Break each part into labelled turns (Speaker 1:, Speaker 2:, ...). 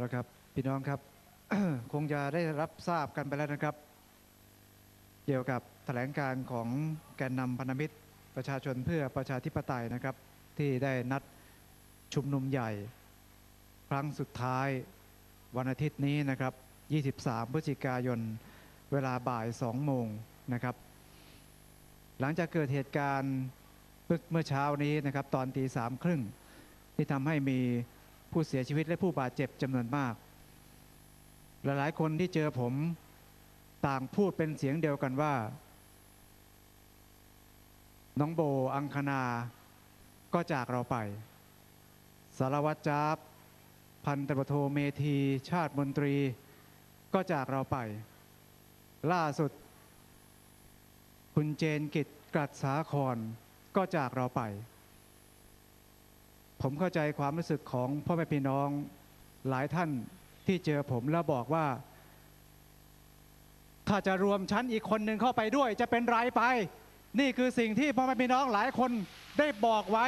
Speaker 1: แล้วครับพี่น้องครับ คงจะได้รับทราบกันไปแล้วนะครับ เกี่ยวกับแถลงการของแกนนำพันธมิตรประชาชนเพื่อประชาธิปไตยนะครับ ที่ได้นัดชุมนุมใหญ่ ครั้งสุดท้ายวันอาทิตย์นี้นะครับ 23 พฤศจิกายน เวลาบ่าย 2 โมงนะครับ หลังจากเกิดเหตุการณ์เมื่อเช้านี้นะครับ ตอนตีสามครึ่งที่ทำให้มี ผู้เสียชีวิตและผู้บาดเจ็บจำนวนมาก หลายๆคนที่เจอผมต่างพูดเป็นเสียงเดียวกันว่า น้องโบอังคณา ก็จากเราไป สารวัตรจาบพันตำรวจโทเมธี ชาติมนตรี ก็จากเราไป ล่าสุด คุณเจนกิจกรัดสาครก็จากเราไป ผมเข้าใจความรู้สึกของพ่อแม่พี่น้องหลายท่านที่เจอผมแล้วบอกว่า ถ้าจะรวมชั้นอีกคนหนึ่งเข้าไปด้วย จะเป็นไรไป นี่คือสิ่งที่พ่อแม่พี่น้องหลายคนได้บอกไว้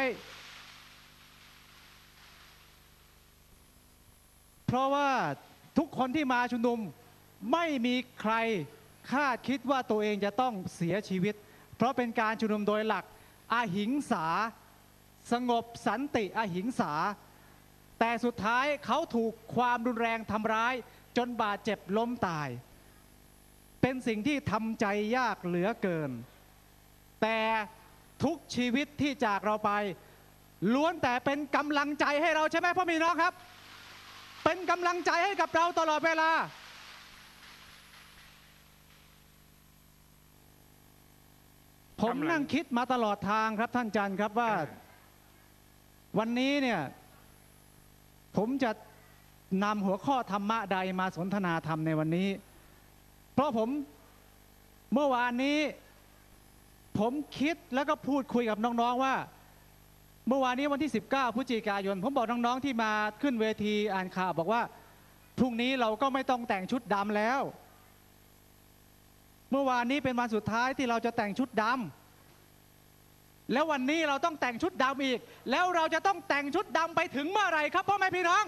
Speaker 1: เพราะว่าทุกคนที่มาชุมนุมไม่มีใครคาดคิดว่าตัวเองจะต้องเสียชีวิต เพราะเป็นการชุมนุมโดยหลักอหิงสา สงบสันติอหิงสา แต่สุดท้ายเขาถูกความรุนแรงทำร้าย จนบาดเจ็บล้มตาย เป็นสิ่งที่ทำใจยากเหลือเกิน แต่ทุกชีวิตที่จากเราไป ล้วนแต่เป็นกำลังใจให้เราใช่ไหมพ่อพี่น้องครับ เป็นกำลังใจให้กับเราตลอดเวลาผมนั่งคิดมาตลอดทางครับท่านจันทร์ครับว่า วันนี้เนี่ยผมจะนำหัวข้อธรรมะใดมาสนทนาธรรมในวันนี้ เพราะผมเมื่อวานนี้ ผมคิดแล้วก็พูดคุยกับน้องๆว่า เมื่อวานนี้วันที่ 19พฤศจิกายน ผมบอกน้องๆที่มาขึ้นเวทีอ่านข่าวบอกว่าพรุ่งนี้เราก็ไม่ต้องแต่งชุดดำแล้ว เมื่อวานนี้เป็นวันสุดท้ายที่เราจะแต่งชุดดำ แล้ววันนี้เราต้องแต่งชุดดำอีกแล้วเราจะต้องแต่งชุดดำไปถึงเมื่อไหร่ครับพ่อแม่พี่น้อง